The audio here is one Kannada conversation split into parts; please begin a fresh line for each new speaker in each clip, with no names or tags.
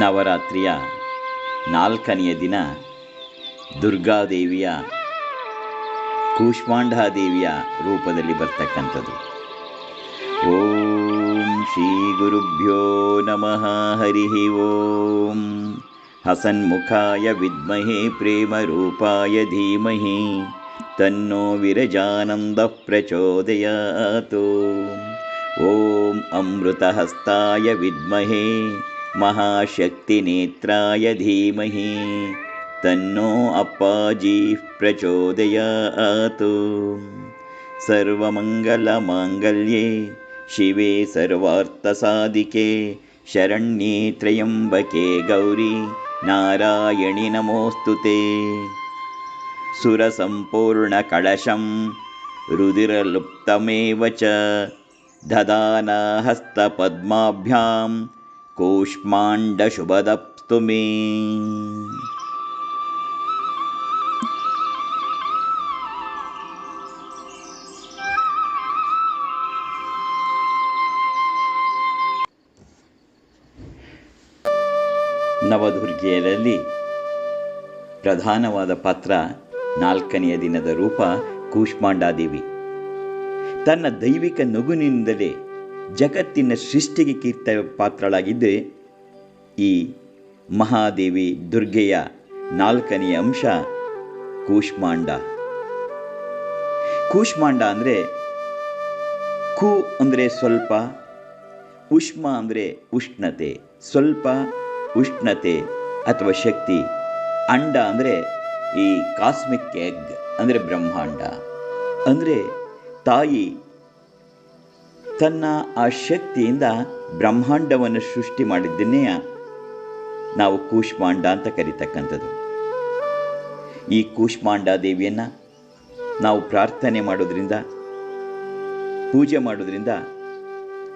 ನವರಾತ್ರಿಯ ನಾಲ್ಕನೆಯ ದಿನ ದುರ್ಗಾದೇವಿಯ ಕೂಷ್ಮಾಂಡಾದೇವಿಯ ರೂಪದಲ್ಲಿ ಬರ್ತಕ್ಕಂಥದ್ದು. ಓಂ ಶ್ರೀ ಗುರುಭ್ಯೋ ನಮಃ ಹರಿ ಓಂ. ಹಸನ್ಮುಖಾಯ ವಿದ್ಮಹೇ ಪ್ರೇಮರೂಪಾಯ ಧೀಮಹಿ. ತನ್ನೋ ವಿರಜಾನಂದ ಪ್ರಚೋದಯಾತು. ಓಂ ಅಮೃತಹಸ್ತಾಯ ವಿದ್ಮಹೇ. महाशक्तिनेत्राय धीमहि। तन्नो अप्पाजी प्रचोदयात्। सर्वमङ्गलमाङ्गल्ये शिवे सर्वार्थसाधिके शरण्ये त्र्यम्बके गौरी नारायणि नमोऽस्तु ते। सुरसम्पूर्णकलशं रुधिरलुप्तमेव च ददाना हस्तपद्माभ्यां ಕೂಷ್ಮಾಂಡಶುಭದಪ್ತು ಮೇ. ನವದುರ್ಗೆಯರಲ್ಲಿ ಪ್ರಧಾನವಾದ ಪಾತ್ರ ನಾಲ್ಕನೆಯ ದಿನದ ರೂಪ ಕೂಷ್ಮಾಂಡಾದೇವಿ. ತನ್ನ ದೈವಿಕ ನಗುನಿಂದಲೇ ಜಗತ್ತಿನ ಸೃಷ್ಟಿಗೆ ಕೀರ್ತ ಪಾತ್ರಳಾಗಿದ್ದರೆ ಈ ಮಹಾದೇವಿ ದುರ್ಗೆಯ ನಾಲ್ಕನೆಯ ಅಂಶ, ಕೂಷ್ಮಾಂಡ. ಕೂಷ್ಮಾಂಡ ಅಂದರೆ ಕು ಅಂದರೆ ಸ್ವಲ್ಪ, ಉಷ್ಮ ಅಂದರೆ ಉಷ್ಣತೆ, ಸ್ವಲ್ಪ ಉಷ್ಣತೆ ಅಥವಾ ಶಕ್ತಿ, ಅಂಡ ಅಂದರೆ ಈ ಕಾಸ್ಮಿಕ್ ಎಗ್ ಅಂದರೆ ಬ್ರಹ್ಮಾಂಡ. ಅಂದರೆ ತಾಯಿ ತನ್ನ ಆ ಶಕ್ತಿಯಿಂದ ಬ್ರಹ್ಮಾಂಡವನ್ನು ಸೃಷ್ಟಿ ಮಾಡಿದ್ದನ್ನೇ ನಾವು ಕೂಷ್ಮಾಂಡ ಅಂತ ಕರಿತಕ್ಕಂಥದ್ದು. ಈ ಕೂಷ್ಮಾಂಡ ದೇವಿಯನ್ನು ನಾವು ಪ್ರಾರ್ಥನೆ ಮಾಡೋದ್ರಿಂದ, ಪೂಜೆ ಮಾಡೋದ್ರಿಂದ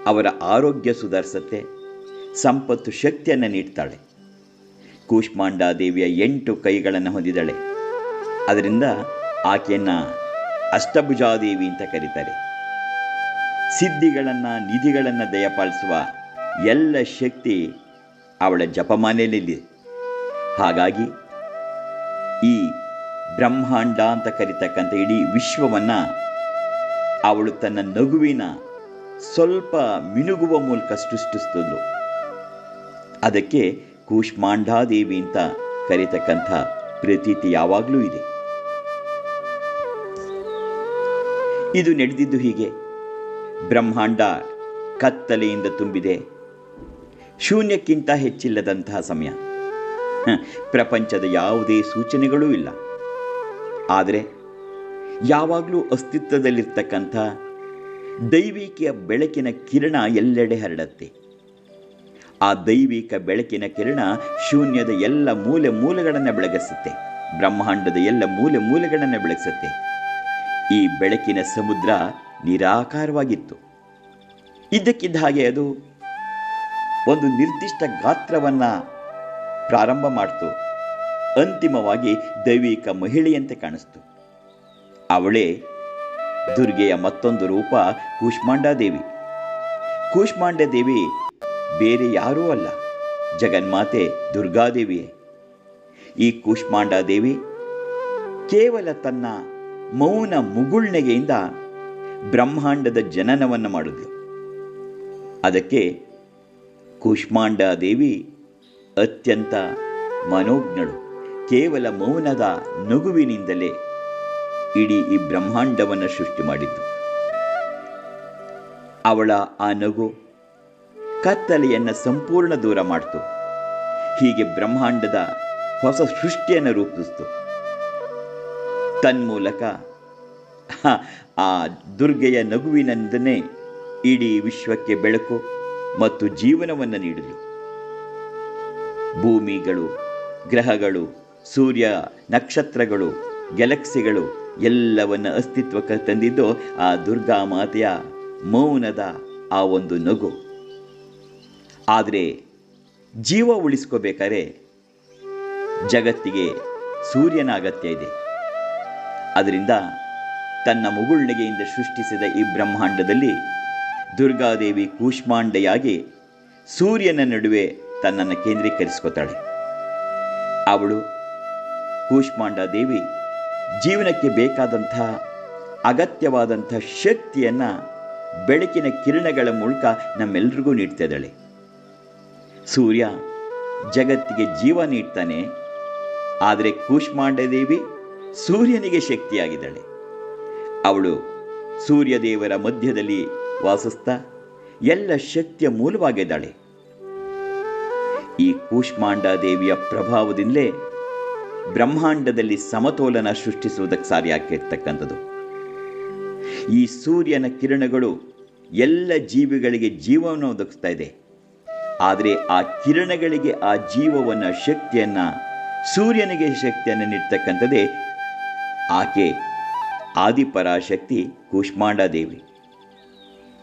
ಅವರ ಆರೋಗ್ಯ ಸುಧಾರಿಸತ್ತೆ, ಸಂಪತ್ತು ಶಕ್ತಿಯನ್ನು ನೀಡ್ತಾಳೆ. ಕೂಷ್ಮಾಂಡ ದೇವಿಯ ಎಂಟು ಕೈಗಳನ್ನು ಹೊಂದಿದ್ದಾಳೆ. ಅದರಿಂದ ಆಕೆಯನ್ನು ಅಷ್ಟಭುಜಾದೇವಿ ಅಂತ ಕರೀತಾರೆ. ಸಿದ್ಧಿಗಳನ್ನು, ನಿಧಿಗಳನ್ನು ದಯಪಾಲಿಸುವ ಎಲ್ಲ ಶಕ್ತಿ ಅವಳ ಜಪಮಾನೆಯಲ್ಲಿದೆ ಹಾಗಾಗಿ ಈ ಬ್ರಹ್ಮಾಂಡ ಅಂತ ಕರಿತಕ್ಕಂಥ ಇಡೀ ವಿಶ್ವವನ್ನು ಅವಳು ತನ್ನ ನಗುವಿನ ಸ್ವಲ್ಪ ಮಿನುಗುವ ಮೂಲಕ ಸೃಷ್ಟಿಸ್ತದಳು ಅದಕ್ಕೆ ಕೂಷ್ಮಾಂಡಾದೇವಿ ಅಂತ ಕರೀತಕ್ಕಂಥ ಪ್ರತೀತಿ ಯಾವಾಗಲೂ ಇದೆ. ಇದು ನಡೆದಿದ್ದು ಹೀಗೆ. ಬ್ರಹ್ಮಾಂಡ ಕತ್ತಲೆಯಿಂದ ತುಂಬಿದೆ. ಶೂನ್ಯಕ್ಕಿಂತ ಹೆಚ್ಚಿಲ್ಲದಂತಹ ಸಮಯ. ಪ್ರಪಂಚದ ಯಾವುದೇ ಸೂಚನೆಗಳೂ ಇಲ್ಲ. ಆದರೆ ಯಾವಾಗಲೂ ಅಸ್ತಿತ್ವದಲ್ಲಿರ್ತಕ್ಕಂಥ ದೈವಿಕೆಯ ಬೆಳಕಿನ ಕಿರಣ ಎಲ್ಲೆಡೆ ಹರಡತ್ತೆ. ಆ ದೈವಿಕ ಬೆಳಕಿನ ಕಿರಣ ಶೂನ್ಯದ ಎಲ್ಲ ಮೂಲೆ ಮೂಲೆಗಳನ್ನು ಬೆಳಗಿಸುತ್ತೆ. ಬ್ರಹ್ಮಾಂಡದ ಎಲ್ಲ ಮೂಲೆ ಮೂಲೆಗಳನ್ನು ಬೆಳಗಿಸುತ್ತೆ. ಈ ಬೆಳಕಿನ ಸಮುದ್ರ ನಿರಾಕಾರವಾಗಿತ್ತು. ಇದ್ದಕ್ಕಿದ್ದ ಹಾಗೆ ಅದು ಒಂದು ನಿರ್ದಿಷ್ಟ ಗಾತ್ರವನ್ನು ಪ್ರಾರಂಭ ಮಾಡ್ತು. ಅಂತಿಮವಾಗಿ ದೈವಿಕ ಮಹಿಳೆಯಂತೆ ಕಾಣಿಸ್ತು. ಅವಳೇ ದುರ್ಗೆಯ ಮತ್ತೊಂದು ರೂಪ ಕೂಷ್ಮಾಂಡಾದೇವಿ ಕೂಷ್ಮಾಂಡದೇವಿ ಬೇರೆ ಯಾರೂ ಅಲ್ಲ, ಜಗನ್ಮಾತೆ ದುರ್ಗಾದೇವಿಯೇ. ಈ ಕೂಷ್ಮಾಂಡಾದೇವಿ ಕೇವಲ ತನ್ನ ಮೌನ ಮುಗುಳ್ನೆಗೆಯಿಂದ ಬ್ರಹ್ಮಾಂಡದ ಜನನವನ್ನು ಮಾಡಿದ್ಲು ಅದಕ್ಕೆ ಕೂಷ್ಮಾಂಡ ದೇವಿ ಅತ್ಯಂತ ಮನೋಜ್ಞಳು. ಕೇವಲ ಮೌನದ ನಗುವಿನಿಂದಲೇ ಇಡೀ ಈ ಬ್ರಹ್ಮಾಂಡವನ್ನು ಸೃಷ್ಟಿ ಮಾಡಿದ್ದು. ಅವಳ ಆ ನಗು ಕತ್ತಲೆಯನ್ನು ಸಂಪೂರ್ಣ ದೂರ ಮಾಡ್ತು. ಹೀಗೆ ಬ್ರಹ್ಮಾಂಡದ ಹೊಸ ಸೃಷ್ಟಿಯನ್ನು ರೂಪಿಸ್ತು. ತನ್ಮೂಲಕ ಆ ದುರ್ಗೆಯ ನಗುವಿನಂದನೆ ಇಡೀ ವಿಶ್ವಕ್ಕೆ ಬೆಳಕು ಮತ್ತು ಜೀವನವನ್ನು ನೀಡಲು. ಭೂಮಿಗಳು, ಗ್ರಹಗಳು, ಸೂರ್ಯ, ನಕ್ಷತ್ರಗಳು ಗ್ಯಾಲಕ್ಸಿಗಳು ಎಲ್ಲವನ್ನ ಅಸ್ತಿತ್ವಕ್ಕೆ ತಂದಿದ್ದು ಆ ದುರ್ಗಾ ಮಾತೆಯ ಮೌನದ ಆ ಒಂದು ನಗು. ಆದರೆ ಜೀವ ಉಳಿಸ್ಕೋಬೇಕಾದ್ರೆ ಜಗತ್ತಿಗೆ ಸೂರ್ಯನ ಅಗತ್ಯ ಇದೆ. ಅದರಿಂದ ತನ್ನ ಮುಗುಳ್ನಗೆಯಿಂದ ಸೃಷ್ಟಿಸಿದ ಈ ಬ್ರಹ್ಮಾಂಡದಲ್ಲಿ ದುರ್ಗಾದೇವಿ ಕೂಷ್ಮಾಂಡೆಯಾಗಿ ಸೂರ್ಯನ ನಡುವೆ ತನ್ನನ್ನು ಕೇಂದ್ರೀಕರಿಸ್ಕೋತಾಳೆ. ಅವಳು ಕೂಷ್ಮಾಂಡ ದೇವಿ ಜೀವನಕ್ಕೆ ಬೇಕಾದಂಥ ಅಗತ್ಯವಾದಂಥ ಶಕ್ತಿಯನ್ನು ಬೆಳಕಿನ ಕಿರಣಗಳ ಮೂಲಕ ನಮ್ಮೆಲ್ರಿಗೂ ನೀಡ್ತಿದ್ದಾಳೆ. ಸೂರ್ಯ ಜಗತ್ತಿಗೆ ಜೀವ ನೀಡ್ತಾನೆ, ಆದರೆ ಕೂಷ್ಮಾಂಡ ದೇವಿ ಸೂರ್ಯನಿಗೆ ಶಕ್ತಿಯಾಗಿದ್ದಾಳೆ. ಅವಳು ಸೂರ್ಯದೇವರ ಮಧ್ಯದಲ್ಲಿ ವಾಸಿಸ್ತಾ ಎಲ್ಲ ಶಕ್ತಿಯ ಮೂಲವಾಗಿದ್ದಾಳೆ ಈ ಕೂಷ್ಮಾಂಡ ದೇವಿಯ ಪ್ರಭಾವದಿಂದಲೇ ಬ್ರಹ್ಮಾಂಡದಲ್ಲಿ ಸಮತೋಲನ ಸೃಷ್ಟಿಸುವುದಕ್ಕೆ ಸಾರಿಯಾಗಿರ್ತಕ್ಕಂಥದ್ದು. ಈ ಸೂರ್ಯನ ಕಿರಣಗಳು ಎಲ್ಲ ಜೀವಿಗಳಿಗೆ ಜೀವವನ್ನು ಒದಗಿಸ್ತಾ ಇದೆ. ಆದರೆ ಆ ಕಿರಣಗಳಿಗೆ ಆ ಜೀವವನ್ನು ಶಕ್ತಿಯನ್ನು ಸೂರ್ಯನಿಗೆ ಶಕ್ತಿಯನ್ನು ನೀಡ್ತಕ್ಕಂಥದ್ದೇ ಆಕೆ ಆದಿಪರಾಶಕ್ತಿ ಕೂಷ್ಮಾಂಡ ದೇವಿ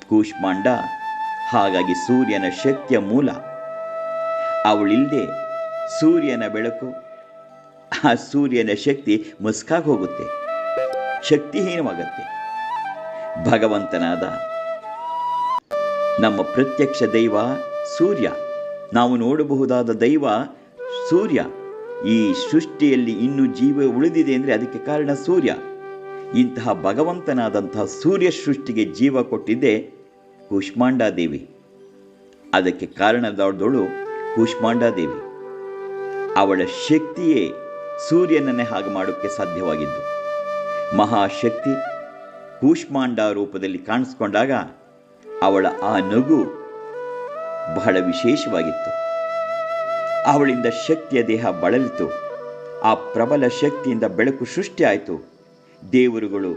ಕೂಷ್ಮಾಂಡ ಹಾಗಾಗಿ ಸೂರ್ಯನ ಶಕ್ತಿಯ ಮೂಲ. ಅವಳಿಲ್ಲದೆ ಸೂರ್ಯನ ಬೆಳಕು, ಆ ಸೂರ್ಯನ ಶಕ್ತಿ ಮುಸ್ಕಾಗಿ ಹೋಗುತ್ತೆ. ಶಕ್ತಿಹೀನವಾಗುತ್ತೆ. ಭಗವಂತನಾದ ನಮ್ಮ ಪ್ರತ್ಯಕ್ಷ ದೈವ ಸೂರ್ಯ. ನಾವು ನೋಡಬಹುದಾದ ದೈವ ಸೂರ್ಯ. ಈ ಸೃಷ್ಟಿಯಲ್ಲಿ ಇನ್ನೂ ಜೀವ ಉಳಿದಿದೆ ಅಂದರೆ ಅದಕ್ಕೆ ಕಾರಣ ಸೂರ್ಯ. ಇಂತಹ ಭಗವಂತನಾದಂತಹ ಸೂರ್ಯ ಸೃಷ್ಟಿಗೆ ಜೀವ ಕೊಟ್ಟಿದ್ದೆ ಕೂಷ್ಮಾಂಡ ದೇವಿ. ಅದಕ್ಕೆ ಕಾರಣದವಳು ಕೂಷ್ಮಾಂಡ ದೇವಿ. ಅವಳ ಶಕ್ತಿಯೇ ಸೂರ್ಯನನ್ನೇ ಹಾಗೆ ಮಾಡೋಕ್ಕೆ ಸಾಧ್ಯವಾಗಿದ್ದು. ಮಹಾಶಕ್ತಿ ಕೂಷ್ಮಾಂಡ ರೂಪದಲ್ಲಿ ಕಾಣಿಸ್ಕೊಂಡಾಗ ಅವಳ ಆ ನಗು ಬಹಳ ವಿಶೇಷವಾಗಿತ್ತು. ಅವಳಿಂದ ಶಕ್ತಿಯ ದೇಹ ಬಳಲಿತು. ಆ ಪ್ರಬಲ ಶಕ್ತಿಯಿಂದ ಬೆಳಕು ಸೃಷ್ಟಿಯಾಯಿತು. ದೇವರುಗಳು,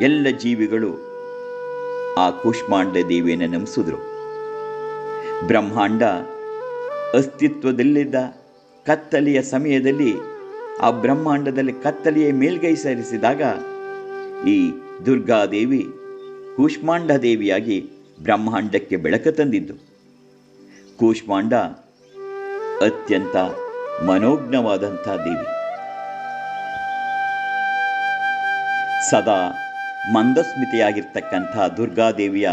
ಎಲ್ಲ ಜೀವಿಗಳು ಆ ಕೂಷ್ಮಾಂಡ ದೇವಿಯನ್ನು ನಂಬಿಸಿದ್ರು. ಬ್ರಹ್ಮಾಂಡ ಅಸ್ತಿತ್ವದಲ್ಲಿದ್ದ ಕತ್ತಲೆಯ ಸಮಯದಲ್ಲಿ ಆ ಬ್ರಹ್ಮಾಂಡದಲ್ಲಿ ಕತ್ತಲೆಯ ಮೇಲ್ಗೈ ಸರಿಸಿದಾಗ ಈ ದುರ್ಗಾದೇವಿ ಕೂಷ್ಮಾಂಡ ದೇವಿಯಾಗಿ ಬ್ರಹ್ಮಾಂಡಕ್ಕೆ ಬೆಳಕು ತಂದಿದ್ದು. ಕೂಷ್ಮಾಂಡ ಅತ್ಯಂತ ಮನೋಜ್ಞವಾದಂಥ ದೇವಿ. ಸದಾ ಮಂದಸ್ಮಿತೆಯಾಗಿರ್ತಕ್ಕಂಥ ದುರ್ಗಾದೇವಿಯ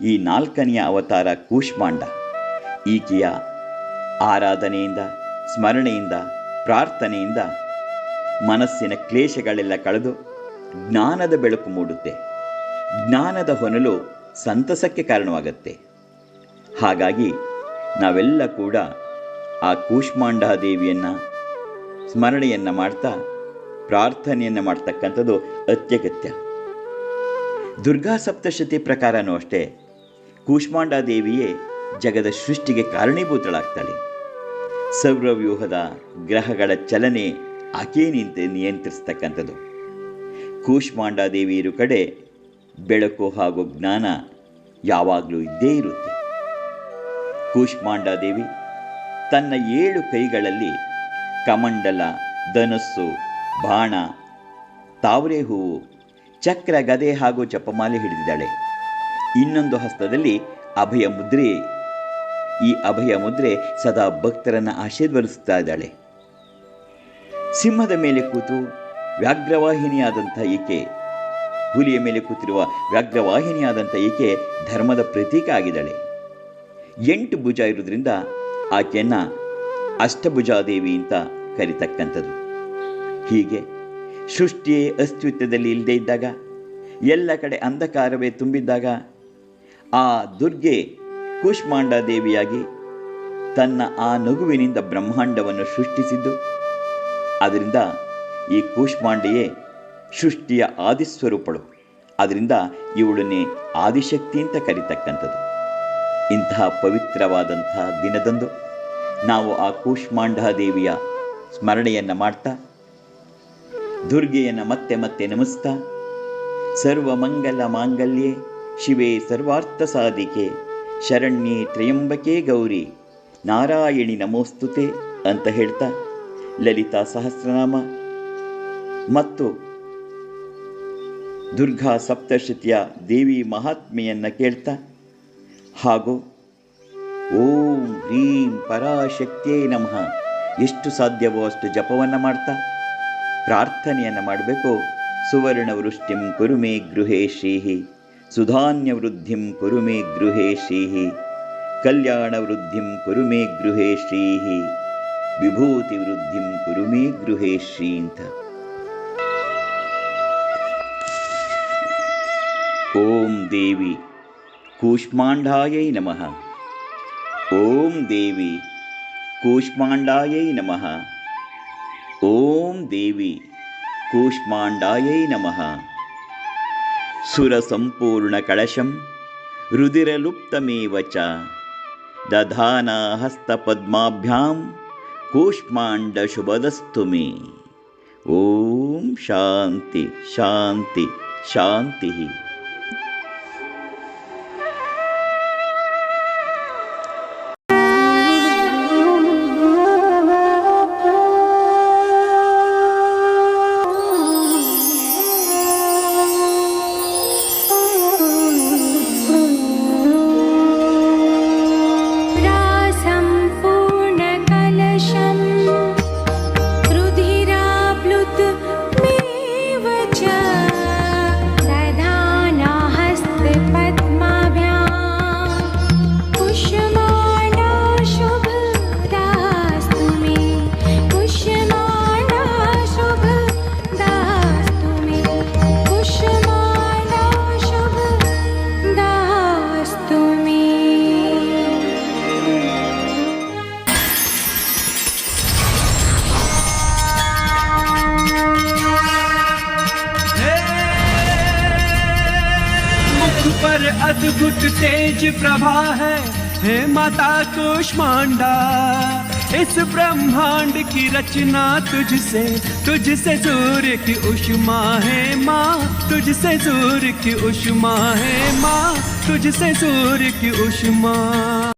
ಈ ನಾಲ್ಕನೆಯ ಅವತಾರ ಕೂಷ್ಮಾಂಡ. ಈಕೆಯ ಆರಾಧನೆಯಿಂದ, ಸ್ಮರಣೆಯಿಂದ, ಪ್ರಾರ್ಥನೆಯಿಂದ ಮನಸ್ಸಿನ ಕ್ಲೇಶಗಳೆಲ್ಲ ಕಳೆದು ಜ್ಞಾನದ ಬೆಳಕು ಮೂಡುತ್ತೆ. ಜ್ಞಾನದ ಹೊನಲು ಸಂತಸಕ್ಕೆ ಕಾರಣವಾಗುತ್ತೆ. ಹಾಗಾಗಿ ನಾವೆಲ್ಲ ಕೂಡ ಆ ಕೂಷ್ಮಾಂಡ ದೇವಿಯನ್ನು ಸ್ಮರಣೆಯನ್ನು ಮಾಡ್ತಾ ಪ್ರಾರ್ಥನೆಯನ್ನು ಮಾಡ್ತಕ್ಕಂಥದ್ದು ಅತ್ಯಗತ್ಯ. ದುರ್ಗಾ ಸಪ್ತಶತಿ ಪ್ರಕಾರನೂ ಅಷ್ಟೇ. ಕೂಷ್ಮಾಂಡಾದೇವಿಯೇ ಜಗದ ಸೃಷ್ಟಿಗೆ ಕಾರಣೀಭೂತಳಾಗ್ತಾಳೆ. ಸೌರವ್ಯೂಹದ ಗ್ರಹಗಳ ಚಲನೆ ಆಕೆ ನಿಂತ ನಿಯಂತ್ರಿಸ್ತಕ್ಕಂಥದ್ದು. ಕೂಷ್ಮಾಂಡ ದೇವಿ ಇರು ಕಡೆ ಬೆಳಕು ಹಾಗೂ ಜ್ಞಾನ ಯಾವಾಗಲೂ ಇದ್ದೇ ಇರುತ್ತೆ. ಕೂಷ್ಮಾಂಡಾದೇವಿ ತನ್ನ ಏಳು ಕೈಗಳಲ್ಲಿ ಕಮಂಡಲ, ಧನಸ್ಸು ಬಾಣ, ತಾವರೆ ಹೂವು, ಚಕ್ರ, ಗದೆ ಹಾಗೂ ಜಪಮಾಲೆ ಹಿಡಿದಿದ್ದಾಳೆ. ಇನ್ನೊಂದು ಹಸ್ತದಲ್ಲಿ ಅಭಯ ಮುದ್ರೆ. ಈ ಅಭಯ ಮುದ್ರೆ ಸದಾ ಭಕ್ತರನ್ನು ಆಶೀರ್ವದಿಸುತ್ತಾ ಇದ್ದಾಳೆ. ಸಿಂಹದ ಮೇಲೆ ಕೂತು ವ್ಯಾಘ್ರವಾಹಿನಿಯಾದಂಥ ಈಕೆ, ಹುಲಿಯ ಮೇಲೆ ಕೂತಿರುವ ವ್ಯಾಘ್ರವಾಹಿನಿಯಾದಂಥ ಈಕೆ ಧರ್ಮದ ಪ್ರತೀಕ ಆಗಿದ್ದಾಳೆ. ಎಂಟು ಭುಜ ಇರೋದ್ರಿಂದ ಆಕೆಯನ್ನು ಅಷ್ಟಭುಜಾದೇವಿ ಅಂತ ಕರಿತಕ್ಕಂಥದ್ದು. ಹೀಗೆ ಸೃಷ್ಟಿಯೇ ಅಸ್ತಿತ್ವದಲ್ಲಿ ಇಲ್ಲದೇ ಇದ್ದಾಗ, ಎಲ್ಲ ಕಡೆ ಅಂಧಕಾರವೇ ತುಂಬಿದ್ದಾಗ, ಆ ದುರ್ಗೆ ಕೂಷ್ಮಾಂಡ ದೇವಿಯಾಗಿ ತನ್ನ ಆ ನಗುವಿನಿಂದ ಬ್ರಹ್ಮಾಂಡವನ್ನು ಸೃಷ್ಟಿಸಿದ್ದು, ಅದರಿಂದ ಈ ಕೂಷ್ಮಾಂಡೆಯೇ ಸೃಷ್ಟಿಯ ಆದಿಸ್ವರೂಪಳು. ಅದರಿಂದ ಇವಳನ್ನೇ ಆದಿಶಕ್ತಿ ಅಂತ ಕರೀತಕ್ಕಂಥದ್ದು. ಇಂತಹ ಪವಿತ್ರವಾದಂತಹ ದಿನದಂದು ನಾವು ಆ ಕೂಷ್ಮಾಂಡ ದೇವಿಯ ಸ್ಮರಣೆಯನ್ನು ಮಾಡ್ತಾ ದುರ್ಗೆಯನ್ನು ಮತ್ತೆ ಮತ್ತೆ ನಮಸ್ತಾ ಸರ್ವ ಮಂಗಲ ಮಾಂಗಲ್ಯೆ, ಶಿವೆ ಸರ್ವಾರ್ಥ ಸಾಧಿಕೆ. ಶರಣ್ಯೆ ತ್ರಯಂಬಕೆ ಗೌರಿ. ನಾರಾಯಣಿ ನಮೋಸ್ತುತೆ ಅಂತ ಹೇಳ್ತಾ ಲಲಿತಾ ಸಹಸ್ರನಾಮ. ಮತ್ತು ದುರ್ಗಾ ಸಪ್ತಶತಿಯ ದೇವಿ ಮಹಾತ್ಮೆಯನ್ನು ಕೇಳ್ತಾ, ಹಾಗೂ ಓಂ ಹ್ರೀಂ ಪರಾಶಕ್ತಿಯೇ ನಮಃ. ಎಷ್ಟು ಸಾಧ್ಯವೋ ಅಷ್ಟು ಜಪವನ್ನು ಮಾಡ್ತಾ ಪ್ರಾರ್ಥನೆಯನ್ನು ಮಾಡಬೇಕು ಸುವರ್ಣ ವೃಷ್ಟಿಂ ಕುರುಮೇ ಗೃಹೇ ಶ್ರೀಹಿ ಸುಧಾನ್ಯ ವೃದ್ಧಿಂ ಕುರುಮೇ ಗೃಹೇ ಶ್ರೀಹಿ ಕಲ್ಯಾಣವೃದ್ಧಿಂ ಕುರು ಮೇ ಗೃಹೇ ಶ್ರೀಃ ವಿಭೂತಿ ವೃದ್ಧಿಂ ಕುರು ಮೇ ಗೃಹೇ ಶ್ರೀ ಅಂತ ಓಂ ದೇವಿ ಕೂಷ್ಮಾಂಡಾಯೈ ನಮಃ ಓಂ ದೇವಿ ಕೂಷ್ಮಾಂಡಾಯೈ ನಮಃ ॐ देवी कूष्माण्डायै नमः।
सुरसम्पूर्णकलशं रुधिरलुप्तमेव च। दधानाहस्तपद्माभ्यां कूष्माण्डशुभदस्तु मे। ॐ शान्ति
शान्ति शान्तिः। अद्भुत तेज प्रभा है। हे माता कुष्मांडा इस ब्रह्मांड की रचना तुझसे तुझसे सूर्य की उष्मा है माँ, तुझसे सूर्य की उष्मा है माँ, तुझसे सूर्य की उष्मा।